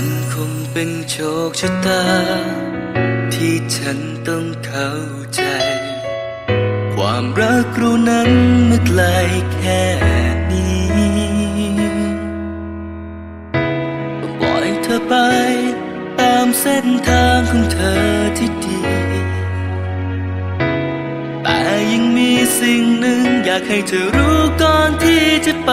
มันคงเป็นโชคชะตา ที่ฉันต้องเข้าใจ ความรักเรานั้นมื่ไกลแค่นี้ปล่อยเธอไป ตามเส้นทางของเธอที่ดี แต่ยังมีสิ่งหนึ่งอยากให้เธอรู้ก่อนที่จะไป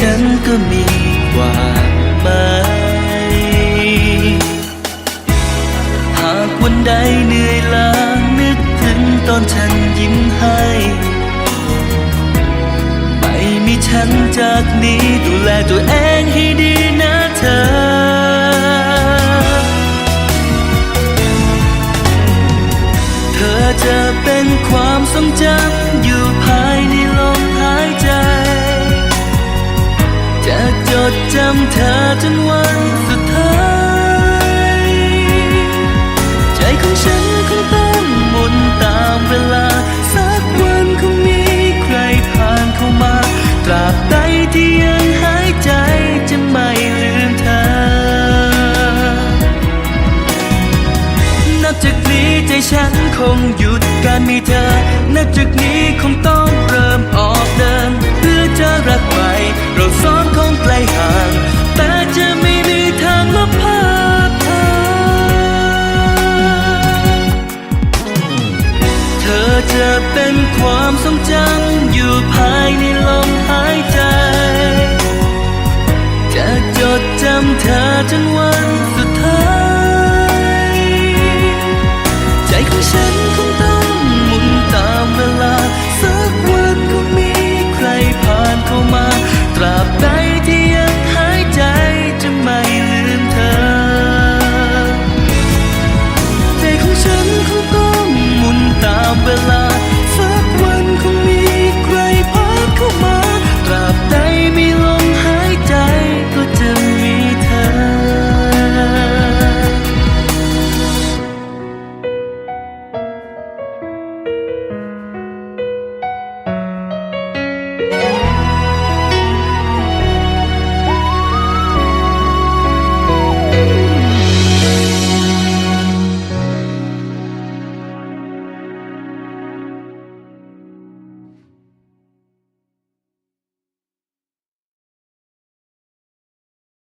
ฉันก็มีความหมายหากวันใดเหนื่อยล้านึกถึงตอนฉันยิ้มให้ ไม่มีฉันจากนี้ดูแลตัวเองให้ดี ฉันคงหยุดการมีเธอนับจากนี้คงต้องเริ่มออกเดิน เพื่อจะรักใหม่ เราสองคงไกลห่าง แต่จะไม่มีทางลบภาพเธอ เธอจะเป็นความทรงจำอยู่ภายในลมหายใจ จะจดจำเธอจนวันสุดท้าย